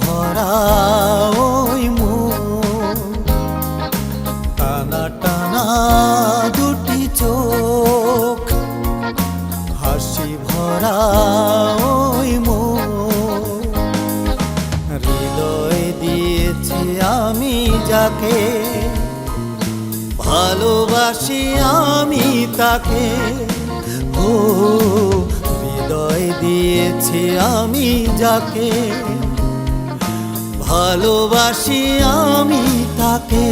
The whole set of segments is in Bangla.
ভরা ওই মুখ টানা টানা দুটি চোখ, হাসি ভরা ওই মুখ হৃদয় দিয়েছি আমি যাকে, ভালোবাসি আমি তাকে। ও, হৃদয় দিয়েছি আমি যাকে। ভালোবাসি আমি তাকে।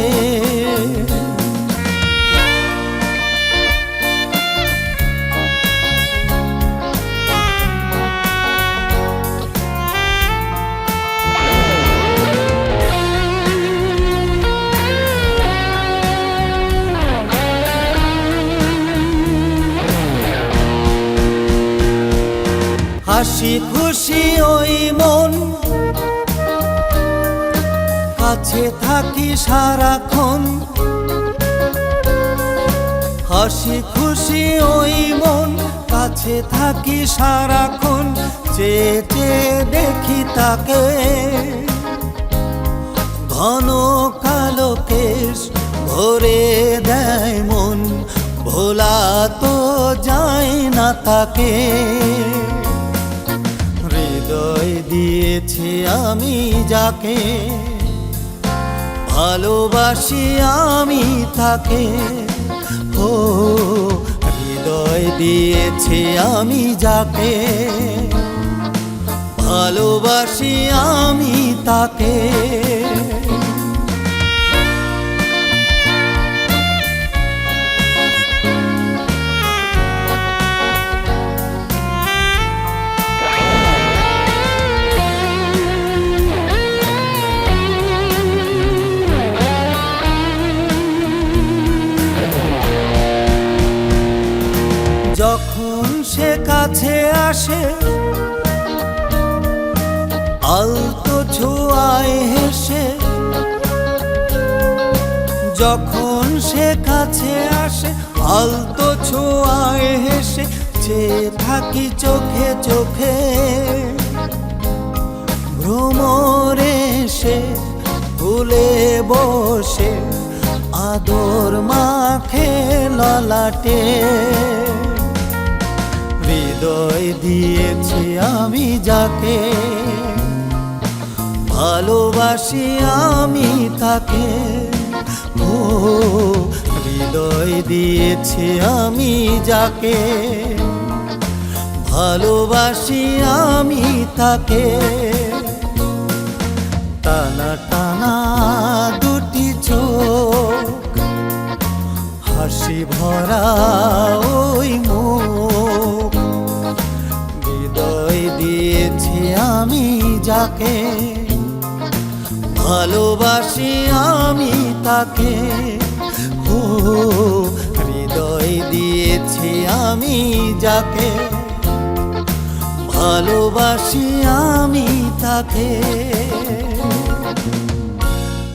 হাসি খুশি ওই মন কাছে থাকি সারাক্ষণ। হাসি খুশি ওই মন, কাছে থাকি সারাক্ষণ। চেয়ে চেয়ে দেখি তাকে। ঘন কালো কেশ ভরে দেয় মন, ভোলা তো যায় না তাকে। হৃদয় দিয়েছি আমি যাকে। ভালোবাসি আমি তাকে। ও হৃদয় দিয়েছি আমি যাকে। ভালোবাসি আমি তাকে। যখন সে কাছে আসে, আলতো ছোঁয়ায় হেসে, যখন সে কাছে আসে, আলতো ছোঁয়ায় হেসে চেয়ে থাকি চোখে চোখে, ভ্রমরে সে ভুলে বসে, আদর মাখে ললাটে। হৃদয় দিয়েছি আমি যাকে, ভালোবাসি আমি তাকে। ও, হৃদয় দিয়েছি আমি যাকে, ভালোবাসি আমি তাকে। টানা টানা দুটি চোখ, হাসি ভরা যাকে ভালোবাসি আমি তাকে। ও হৃদয় দিয়েছি আমি যাকে ভালোবাসি আমি তাকে।